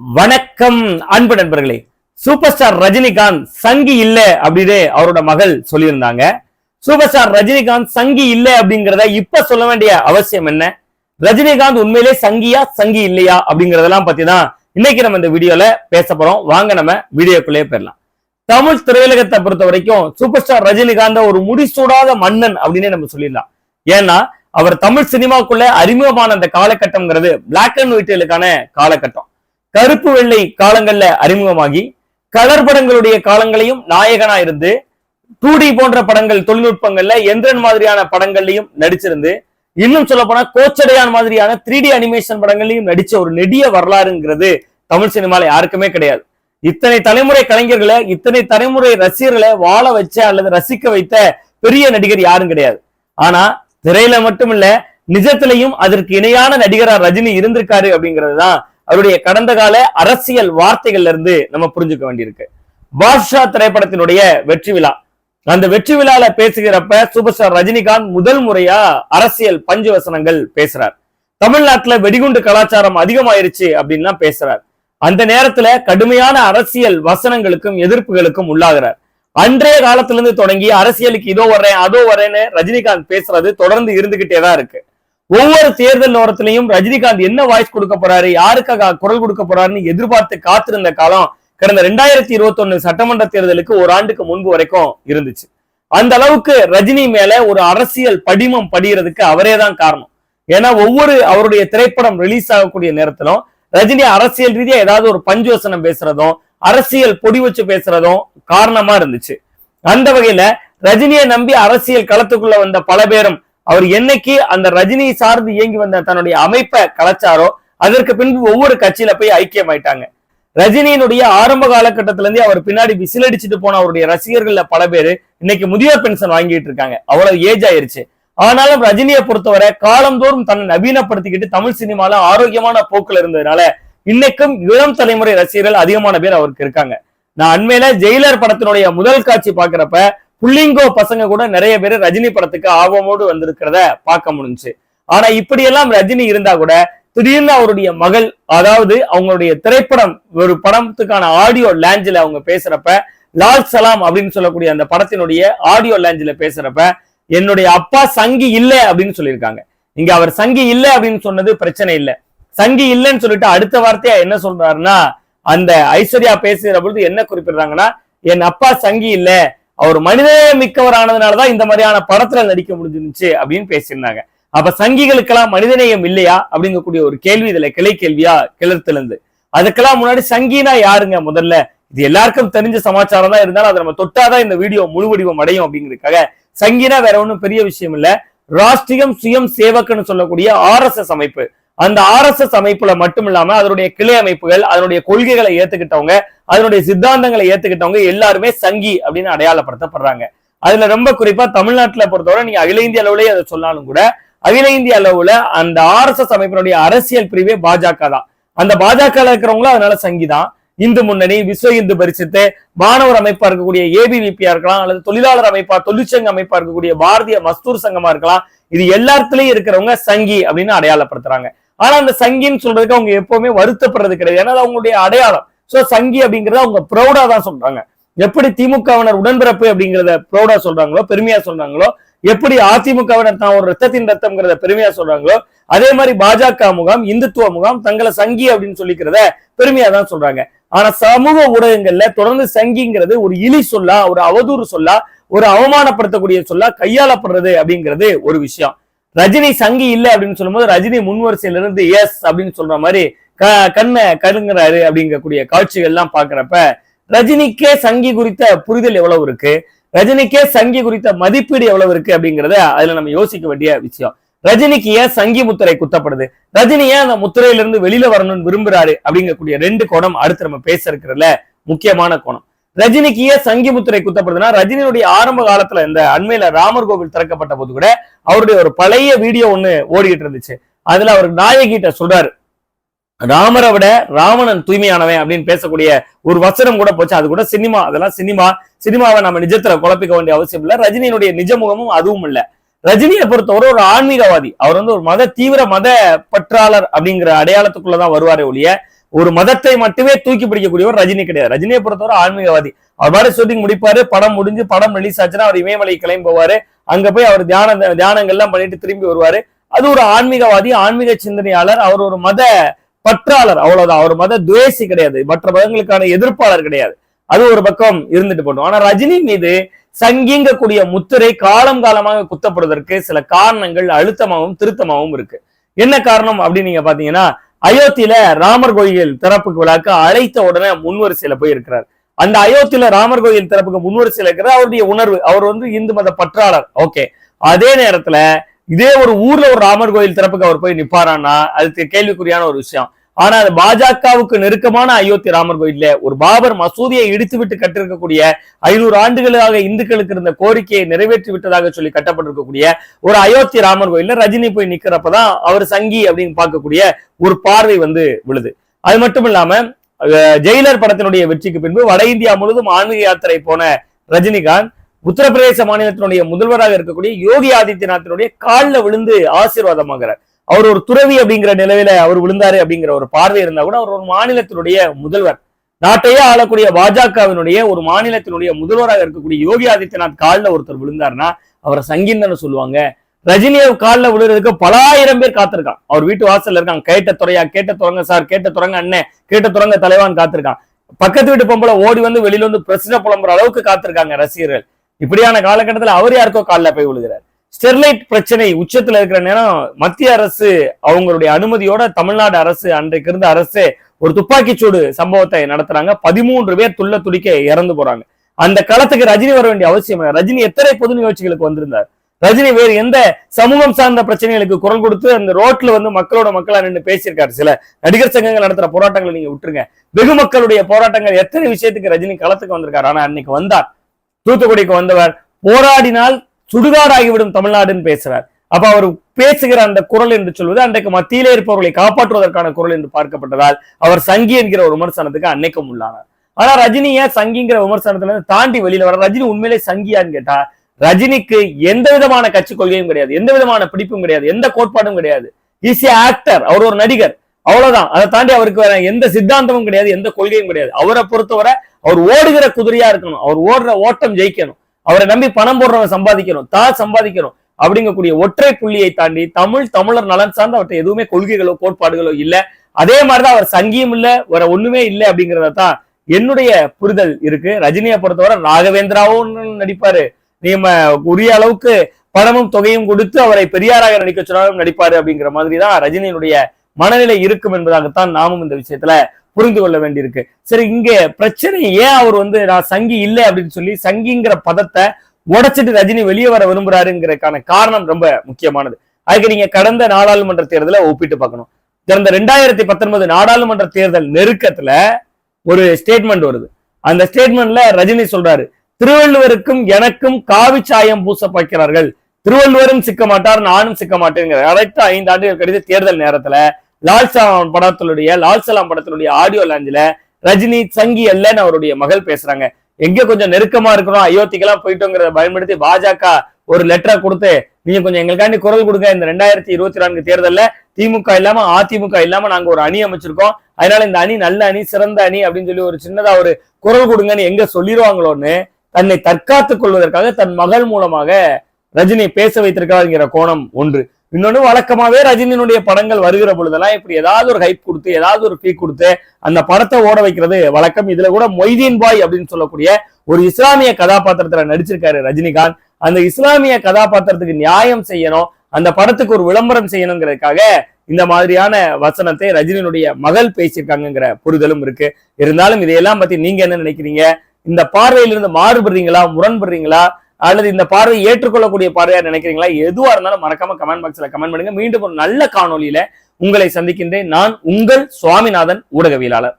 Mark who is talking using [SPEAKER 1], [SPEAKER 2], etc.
[SPEAKER 1] வணக்கம் அன்பு நண்பர்களே. சூப்பர் ஸ்டார் ரஜினிகாந்த் சங்கி இல்ல அப்படின்னு அவரோட மகள் சொல்லியிருந்தாங்க. சூப்பர் ஸ்டார் ரஜினிகாந்த் சங்கி இல்ல அப்படிங்கறத இப்ப சொல்ல வேண்டிய அவசியம் என்ன? ரஜினிகாந்த் உண்மையிலே சங்கியா சங்கி இல்லையா அப்படிங்கறதெல்லாம் பத்தி தான் இன்னைக்கு நம்ம இந்த வீடியோல பேச போறோம். வாங்க நம்ம வீடியோக்குள்ளே போயிடலாம். தமிழ் திரையுலகத்தை பொறுத்த வரைக்கும் சூப்பர் ஸ்டார் ரஜினிகாந்த ஒரு முடிசூடாத மன்னன் அப்படின்னு நம்ம சொல்லிடலாம். ஏன்னா அவர் தமிழ் சினிமாக்குள்ள அறிமுகமான அந்த காலகட்டம்ங்கிறது பிளாக் அண்ட் ஒயிட்டுகளுக்கான காலகட்டம். கருப்பு வெள்ளை காலங்கள்ல அறிமுகமாகி கலர் படங்களுடைய காலங்களையும் நாயகனா இருந்து டூ டி போன்ற படங்கள் தொழில்நுட்பங்கள்ல எந்திரன் மாதிரியான படங்கள்லயும் நடிச்சிருந்து இன்னும் சொல்ல போனா கோச்சடையான் மாதிரியான த்ரீ டி அனிமேஷன் படங்கள்லயும் நடிச்ச ஒரு நெடிய வரலாறுங்கிறது தமிழ் சினிமால யாருக்குமே கிடையாது. இத்தனை தலைமுறை கலைஞர்களை இத்தனை தலைமுறை ரசிகர்களை வாழ வச்ச அல்லது ரசிக்க வைத்த பெரிய நடிகர் யாரும் கிடையாது. ஆனா திரையில மட்டும் இல்ல நிஜத்திலையும் அதற்கு இணையான நடிகரா ரஜினி இருந்திருக்காரு அப்படிங்கிறது தான் அவருடைய கடந்த கால அரசியல் வார்த்தைகள்ல இருந்து நம்ம புரிஞ்சுக்க வேண்டியிருக்கு. பாட்ஷா திரைப்படத்தினுடைய வெற்றி விழா. அந்த வெற்றி விழால பேசுகிறப்ப சூப்பர் ஸ்டார் ரஜினிகாந்த் முதல் முறையா அரசியல் பஞ்சு வசனங்கள் பேசுறார். தமிழ்நாட்டுல வெடிகுண்டு கலாச்சாரம் அதிகமாயிருச்சு அப்படின்லாம் பேசுறார். அந்த நேரத்துல கடுமையான அரசியல் வசனங்களுக்கும் எதிர்ப்புகளுக்கும் உள்ளாகிறார். அன்றைய காலத்துல இருந்து தொடங்கி அரசியலுக்கு இதோ வர்றேன் அதோ வரேன்னு ரஜினிகாந்த் பேசுறது தொடர்ந்து இருந்துகிட்டே தான் இருக்கு. ஒவ்வொரு தேர்தல் நேரத்திலையும் ரஜினிகாந்த் என்ன வாய்ஸ் கொடுக்க போறாரு யாருக்காக குரல் கொடுக்க போறாருன்னு எதிர்பார்த்து காத்திருந்த காலம் கடந்த ரெண்டாயிரத்தி இருபத்தி ஒண்ணு சட்டமன்ற தேர்தலுக்கு ஒரு ஆண்டுக்கு முன்பு வரைக்கும் இருந்துச்சு. அந்த அளவுக்கு ரஜினி மேல ஒரு அரசியல் படிமம் படிகிறதுக்கு அவரே தான் காரணம். ஏன்னா ஒவ்வொரு அவருடைய திரைப்படம் ரிலீஸ் ஆகக்கூடிய நேரத்திலும் ரஜினி அரசியல் ரீதியா ஏதாவது ஒரு பஞ்சோசனம் பேசுறதும் அரசியல் பொடி வச்சு பேசுறதும் காரணமா இருந்துச்சு. அந்த வகையில ரஜினியை நம்பி அரசியல் களத்துக்குள்ள வந்த பல பேரும் அவர் என்னைக்கு அந்த ரஜினியை சார்ந்து இயங்கி வந்த தன்னுடைய அமைப்பை கலைச்சாரோ அதற்கு பின்பு ஒவ்வொரு கட்சியில போய் ஐக்கியமாயிட்டாங்க. ரஜினியினுடைய ஆரம்ப காலகட்டத்தில இருந்தே அவர் பின்னாடி விசிலடிச்சுட்டு போன அவருடைய ரசிகர்கள்ல பல பேர் இன்னைக்கு முதியோர் பென்ஷன் வாங்கிட்டு இருக்காங்க. அவ்வளவு ஏஜ் ஆயிருச்சு. ஆனாலும் ரஜினியை பொறுத்தவரை காலந்தோறும் தன்னை நவீனப்படுத்திக்கிட்டு தமிழ் சினிமால ஆரோக்கியமான போக்குல இருந்ததுனால இன்னைக்கும் இளம் தலைமுறை ரசிகர்கள் அதிகமான பேர் அவருக்கு இருக்காங்க. நான் அண்மையில ஜெயிலர் படத்தினுடைய முதல் காட்சி பாக்குறப்ப புள்ளிங்கோ பசங்க கூட நிறைய பேர் ரஜினி படத்துக்கு ஆர்வமோடு வந்திருக்கிறத பார்க்க முடிஞ்சுச்சு. ஆனா இப்படியெல்லாம் ரஜினி இருந்தா கூட திடீர்னு அவருடைய மகள் அதாவது அவங்களுடைய திரைப்படம் ஒரு படத்துக்கான ஆடியோ லேஞ்சில் அவங்க பேசுறப்ப லால் சலாம் அப்படின்னு சொல்லக்கூடிய அந்த படத்தினுடைய ஆடியோ லேஞ்சில் பேசுறப்ப என்னுடைய அப்பா சங்கி இல்லை அப்படின்னு சொல்லியிருக்காங்க. இங்க அவர் சங்கி இல்லை அப்படின்னு சொன்னது பிரச்சனை இல்லை. சங்கி இல்லைன்னு சொல்லிட்டு அடுத்த வார்த்தையா என்ன சொல்றாருன்னா அந்த ஐஸ்வர்யா பேசுகிற பொழுது என்ன குறிப்பிடுறாங்கன்னா என் அப்பா சங்கி இல்லை அவர் மனித மிக்கவரானதுனாலதான் இந்த மாதிரியான படத்துல நடிக்க முடிஞ்சிருந்துச்சு அப்படின்னு பேசியிருந்தாங்க. அப்ப சங்கிகளுக்கெல்லாம் மனிதநேயம் இல்லையா அப்படிங்கக்கூடிய ஒரு கேள்வி இதுல கிளை கேள்வியா கிளர்த்திலிருந்து அதுக்கெல்லாம் முன்னாடி சங்கினா யாருங்க முதல்ல? இது எல்லாருக்கும் தெரிஞ்ச சமாச்சாரம் தான். இருந்தாலும் அதை நம்ம தொட்டாதான் இந்த வீடியோ முழு வடிவம் அடையும் அப்படிங்கிறதுக்காக சங்கினா வேற ஒன்றும் பெரிய விஷயம் இல்ல. ராஷ்டிரியம் சுயம் சேவக்னு சொல்லக்கூடிய ஆர்எஸ்எஸ் அமைப்பு. அந்த ஆர்எஸ்எஸ் அமைப்புல மட்டும் இல்லாம அதனுடைய கிளை அமைப்புகள் அதனுடைய கொள்கைகளை ஏத்துக்கிட்டவங்க அதனுடைய சித்தாந்தங்களை ஏத்துக்கிட்டவங்க எல்லாருமே சங்கி அப்படின்னு அடையாளப்படுத்தப்படுறாங்க. அதுல ரொம்ப குறிப்பா தமிழ்நாட்டுல பொறுத்தவரை நீங்க அகில இந்திய அளவுலயே அதை சொன்னாலும் கூட அகில இந்திய அளவுல அந்த ஆர்எஸ்எஸ் அமைப்பினுடைய அரசியல் பிரிவே பாஜக தான். அந்த பாஜக இருக்கிறவங்களும் அதனால சங்கி தான். இந்து முன்னணி விஸ்வ இந்து பரிசுத்து மாணவர் அமைப்பா இருக்கக்கூடிய ஏபிவிபியா இருக்கலாம் அல்லது தொழிலாளர் அமைப்பா தொழிற்சங்க அமைப்பா இருக்கக்கூடிய பாரதிய மஸ்தூர் சங்கமா இருக்கலாம். இது எல்லாத்துலயும் இருக்கிறவங்க சங்கி அப்படின்னு அடையாளப்படுத்துறாங்க. ஆனா அந்த சங்கின்னு சொல்றதுக்கு அவங்க எப்பவுமே வருத்தப்படுறது கிடையாது. ஏன்னா அது அவங்களுடைய அடையாளம். சோ சங்கி அப்படிங்கறத அவங்க ப்ரௌடா தான் சொல்றாங்க. எப்படி திமுகவினர் உடன்பிறப்பு அப்படிங்கறத ப்ரௌடா சொல்றாங்களோ பெருமையா சொல்றாங்களோ எப்படி அதிமுகவினர் தான் ஒரு ரத்தத்தின் ரத்தம்ங்கிறத பெருமையா சொல்றாங்களோ அதே மாதிரி பாஜக முகாம் இந்துத்துவ முகாம் தங்களை சங்கி அப்படின்னு சொல்லிக்கிறத பெருமையா தான் சொல்றாங்க. ஆனா சமூக ஊடகங்கள்ல தொடர்ந்து சங்கிங்கிறது ஒரு இழி சொல்லா ஒரு அவதூறு சொல்லா ஒரு அவமானப்படுத்தக்கூடிய சொல்லா கையாளப்படுறது அப்படிங்கிறது ஒரு விஷயம். ரஜினி சங்கி இல்ல அப்படின்னு சொல்லும்போது ரஜினி முன்வரிசையில இருந்து எஸ் அப்படின்னு சொல்ற மாதிரி க கண்ணை கருங்குறாரு அப்படிங்கக்கூடிய காட்சிகள் எல்லாம் பாக்குறப்ப ரஜினிக்கே சங்கி குறித்த புரிதல் எவ்வளவு இருக்கு? ரஜினிக்கே சங்கி குறித்த மதிப்பீடு எவ்வளவு இருக்கு அப்படிங்கறத அதுல நம்ம யோசிக்க வேண்டிய விஷயம். ரஜினிக்கு ஏன் சங்கி முத்திரை குத்தப்படுது? ரஜினி ஏன் அந்த முத்திரையில இருந்து வெளியில வரணும்னு விரும்புறாரு அப்படிங்கக்கூடிய ரெண்டு கோணம் அடுத்து நம்ம பேச இருக்கிறதுல முக்கியமான கோணம். ரஜினிக்கு ஏன் சங்கிமுத்துறை குத்தப்படுதுன்னா ரஜினியுடைய ஆரம்ப காலத்துல இந்த அண்மையில ராமர் கோவில் திறக்கப்பட்ட போது கூட அவருடைய ஒரு பழைய வீடியோ ஒண்ணு ஓடிக்கிட்டு இருந்துச்சு. அதுல அவர் நாயகிட்ட சொல்றாரு ராமரை விட ராவணன் தூய்மையானவன் அப்படின்னு பேசக்கூடிய ஒரு வசனம் கூட போச்சு. அது கூட சினிமா அதெல்லாம் சினிமா சினிமாவை நம்ம நிஜத்துல குழப்பிக்க வேண்டிய அவசியம் இல்லை. ரஜினியினுடைய நிஜ முகமும் அதுவும் இல்ல. ரஜினியை பொறுத்தவரை ஒரு ஆன்மீகவாதி. அவர் வந்து ஒரு மத தீவிர மத பற்றாளர் அப்படிங்கிற அடையாளத்துக்குள்ளதான் வருவாரே ஒழிய ஒரு மதத்தை மட்டுமே தூக்கி பிடிக்கக்கூடியவர் ரஜினி கிடையாது. ரஜினியை பொறுத்தவரை ஆன்மீகவாதி. அவர் பாடு ஷூட்டிங் முடிப்பாரு படம் முடிஞ்சு படம் ரிலீஸ் ஆச்சுன்னா அவர் இமயமலை கிளம்பி போவாரு. அங்க போய் அவர் தியான தியானங்கள்லாம் பண்ணிட்டு திரும்பி வருவாரு. அது ஒரு ஆன்மீகவாதி ஆன்மீக சிந்தனையாளர். அவர் ஒரு மத பற்றாளர். அவ்வளவுதான். அவர் மத துவேசி கிடையாது. மற்ற மதங்களுக்கான எதிர்ப்பாளர் கிடையாது. அது ஒரு பக்கம் இருந்துட்டு போட்டோம் ஆனா ரஜினி மீது சங்கிங்கக்கூடிய முத்திரை காலம் காலமாக குத்தப்படுவதற்கு சில காரணங்கள் அழுத்தமாகவும் திருத்தமாகவும் இருக்கு. என்ன காரணம் அப்படின்னு நீங்க பாத்தீங்கன்னா அயோத்தியில ராமர் கோயில் திறப்புக்கு விழாக்கு அழைத்த உடனே முன்வரிசையில போய் இருக்கிறார் அந்த அயோத்தியில ராமர் கோயில் திறப்புக்கு முன்வரிசையில இருக்கிற அவருடைய உணர்வு அவர் வந்து இந்து மத பற்றாளர். ஓகே. அதே நேரத்துல இதே ஒரு ஊர்ல ஒரு ராமர் கோயில் திறப்புக்கு அவர் போய் நிப்பாரான்னா அதுக்கு கேள்விக்குறியான ஒரு விஷயம். ஆனா அது பாஜகவுக்கு நெருக்கமான அயோத்தி ராமர் கோயில்ல ஒரு பாபர் மசூதியை இடித்து விட்டு கட்டிருக்கக்கூடிய ஐநூறு ஆண்டுகளாக இந்துக்களுக்கு இருந்த கோரிக்கையை நிறைவேற்றி விட்டதாக சொல்லி கட்டப்பட்டிருக்கக்கூடிய ஒரு அயோத்தி ராமர் கோயில்ல ரஜினி போய் நிக்கிறப்பதான் அவர் சங்கி அப்படின்னு பார்க்கக்கூடிய ஒரு பார்வை வந்து விழுது. அது மட்டும் இல்லாம ஜெயிலர் படத்தினுடைய வெற்றிக்கு பின்பு வட இந்தியா முழுவதும் ஆன்மீக யாத்திரை போன ரஜினிகாந்த் உத்தரப்பிரதேச மாநிலத்தினுடைய முதல்வராக இருக்கக்கூடிய யோகி ஆதித்யநாத்தினுடைய காலில் விழுந்து ஆசீர்வாதமாகிறார். அவர் ஒரு துறவி அப்படிங்கிற நிலையில அவர் விழுந்தாரு அப்படிங்கிற ஒரு பார்வை இருந்தா கூட அவர் ஒரு மாநிலத்தினுடைய முதல்வர். நாட்டையே ஆளக்கூடிய பாஜகவினுடைய ஒரு மாநிலத்தினுடைய முதல்வராக இருக்கக்கூடிய யோகி ஆதித்யநாத் காலில் ஒருத்தர் விழுந்தாருன்னா அவரை சங்கீந்தன்னு சொல்லுவாங்க. ரஜினியை காலில் விழுறதுக்கு பலாயிரம் பேர் காத்திருக்கான் அவர் வீட்டு வாசல்ல இருக்காங்க. கேட்ட துறையா? கேட்ட துறங்க சார். கேட்ட துறங்க அண்ணன் கேட்ட துறங்க தலைவான் காத்திருக்கான். பக்கத்து வீட்டு பொம்பளை ஓடி வந்து வெளியில வந்து பிரச்சனை புலம்புற அளவுக்கு காத்திருக்காங்க ரசிகர்கள். இப்படியான காலகட்டத்துல அவர் யாருக்கோ காலில் போய் விழுகிறார்? ஸ்டெர்லைட் பிரச்சனை உச்சத்துல இருக்கிற நேரம் மத்திய அரசு அவங்களுடைய அனுமதியோட தமிழ்நாடு அரசு அன்றைக்கு இருந்த அரசு ஒரு துப்பாக்கிச்சூடு சம்பவத்தை நடத்துறாங்க. பதிமூன்று பேர் துள்ள துடிக்க இறந்து போறாங்க. அந்த களத்துக்கு ரஜினி வர வேண்டிய அவசியம் ரஜினி எத்தனை பொது நிகழ்ச்சிகளுக்கு வந்திருந்தார்? ரஜினி வேறு எந்த சமூகம் சார்ந்த பிரச்சனைகளுக்கு குரல் கொடுத்து அந்த ரோட்ல வந்து மக்களோட மக்களா நின்று பேசியிருக்காரு. சில நடிகர் சங்கங்கள் நடத்துற போராட்டங்களை நீங்க விட்டுருங்க. வெகு மக்களுடைய போராட்டங்கள் எத்தனை விஷயத்துக்கு ரஜினி களத்துக்கு வந்திருக்காரு? ஆனா அன்னைக்கு வந்தார். தூத்துக்குடிக்கு வந்தவர். போராடினால் சுடுகாடாகிவிடும் தமிழ்நாடுன்னு பேசுறார். அப்ப அவர் பேசுகிற அந்த குரல் என்று சொல்வது அன்றைக்கு மத்தியிலே இருப்பவர்களை காப்பாற்றுவதற்கான குரல் என்று பார்க்கப்பட்டதால் அவர் சங்கி என்கிற ஒரு விமர்சனத்துக்கு அன்னைக்கும் உள்ளானார். ஆனா ரஜினி ஏன் சங்கிங்கிற விமர்சனத்துல இருந்து தாண்டி வெளியில வர ரஜினி உண்மையிலே சங்கியான்னு கேட்டா ரஜினிக்கு எந்த விதமான கட்சி கொள்கையும் கிடையாது எந்த விதமான பிடிப்பும் கிடையாது எந்த கோட்பாடும் கிடையாது. ஈஸ் ஆக்டர் அவர் ஒரு நடிகர் அவ்வளவுதான். அதை தாண்டி அவருக்கு வேற எந்த சித்தாந்தமும் கிடையாது எந்த கொள்கையும் கிடையாது. அவரை பொறுத்தவரை அவர் ஓடுகிற குதிரையா இருக்கணும் அவர் ஓடுற ஓட்டம் ஜெயிக்கணும். அவரை நம்பி பணம் போடுறவன் சம்பாதிக்கணும் தான் சம்பாதிக்கணும் அப்படிங்கக்கூடிய ஒற்றை புள்ளியை தாண்டி தமிழ் தமிழர் நலன் சார்ந்த அவர்கிட்ட எதுவுமே கொள்கைகளோ கோட்பாடுகளோ இல்ல. அதே மாதிரிதான் அவர் சங்கியம் இல்ல வேற ஒண்ணுமே இல்லை அப்படிங்கறத தான் என்னுடைய புரிதல் இருக்கு. ரஜினியை பொறுத்தவரை ராகவேந்திராவும் நடிப்பாரு. நீங்க உரிய அளவுக்கு பணமும் தொகையும் கொடுத்து அவரை பெரியாராக நடிக்க சொன்னாலும் நடிப்பாரு அப்படிங்கிற மாதிரி தான் ரஜினியினுடைய மனநிலை இருக்கும் என்பதாகத்தான் நாமும் இந்த விஷயத்துல புரிந்து கொள்ள வேண்டியிருக்கு. சரி இங்க பிரச்சனை ஏன் அவர் வந்து நான் சங்கி இல்லை அப்படின்னு சொல்லி சங்கிங்கிற பதத்தை உடைச்சிட்டு ரஜினி வெளியே வர விரும்புறாருங்கிறதுக்கான காரணம் ரொம்ப முக்கியமானது. அதுக்கு நீங்க கடந்த நாடாளுமன்ற தேர்தலை ஒப்பிட்டு பார்க்கணும். கடந்த ரெண்டாயிரத்தி பத்தொன்பது நாடாளுமன்ற தேர்தல் நெருக்கத்துல ஒரு ஸ்டேட்மெண்ட் வருது. அந்த ஸ்டேட்மெண்ட்ல ரஜினி சொல்றாரு திருவள்ளுவருக்கும் எனக்கும் காவி சாயம் பூச பார்க்கிறார்கள் திருவள்ளுவரும் சிக்க மாட்டார் நானும் சிக்க மாட்டேங்கிற அடுத்த ஐந்து ஆண்டுகள் கடித தேர்தல் நேரத்துல லால் சலாம் படத்தினுடைய லால் சலாம் படத்தினுடைய ஆடியோ லாஞ்சில ரஜினி சங்கி அல்லன்னு அவருடைய மகள் பேசுறாங்க. எங்க கொஞ்சம் நெருக்கமா இருக்கிறோம் அயோத்திக்கெல்லாம் போயிட்டோங்கிறத பயன்படுத்தி பாஜக ஒரு லெட்டரை கொடுத்து நீங்க கொஞ்சம் எங்களுக்காண்டி குரல் கொடுங்க. இந்த ரெண்டாயிரத்தி இருபத்தி நான்கு தேர்தலில் திமுக இல்லாம அதிமுக இல்லாம நாங்க ஒரு அணி அமைச்சிருக்கோம். அதனால இந்த அணி நல்ல அணி சிறந்த அணி அப்படின்னு சொல்லி ஒரு சின்னதா ஒரு குரல் கொடுங்கன்னு எங்க சொல்லிடுவாங்களோன்னு தன்னை தற்காத்துக் கொள்வதற்காக தன் மகள் மூலமாக ரஜினி பேச வைத்திருக்காருங்கிற கோணம் ஒன்று. இன்னொன்னு வழக்கமாவே ரஜினியினுடைய படங்கள் வருகிற பொழுதெல்லாம் இப்படி ஏதாவது ஒரு ஹைப் கொடுத்து ஏதாவது ஒரு ஃபீ கொடுத்து அந்த படத்தை ஓட வைக்கிறது வழக்கம். இதுல கூட மொய்தீன் பாய் அப்படின்னு சொல்லக்கூடிய ஒரு இஸ்லாமிய கதாபாத்திரத்துல நடிச்சிருக்காரு ரஜினிகாந்த். அந்த இஸ்லாமிய கதாபாத்திரத்துக்கு நியாயம் செய்யணும் அந்த படத்துக்கு ஒரு விளம்பரம் செய்யணுங்கிறதுக்காக இந்த மாதிரியான வசனத்தை ரஜினியினுடைய மகள் பேசியிருக்காங்கங்கிற புரிதலும் இருக்கு. இருந்தாலும் இதையெல்லாம் பத்தி நீங்க என்ன நினைக்கிறீங்க? இந்த பார்வையிலிருந்து மாறுபடுறீங்களா முரண்படுறீங்களா? அல்லது இந்த பார்வை ஏற்றுக்கொள்ளக்கூடிய பார்வையா நினைக்கிறீங்களா? எதுவா இருந்தாலும் மறக்காம கமெண்ட் பாக்ஸ்ல கமெண்ட் பண்ணுங்க. மீண்டும் ஒரு நல்ல காணொளியில உங்களை சந்திக்கின்றேன். நான் உங்கள் சுவாமிநாதன் ஊடகவியலாளர்.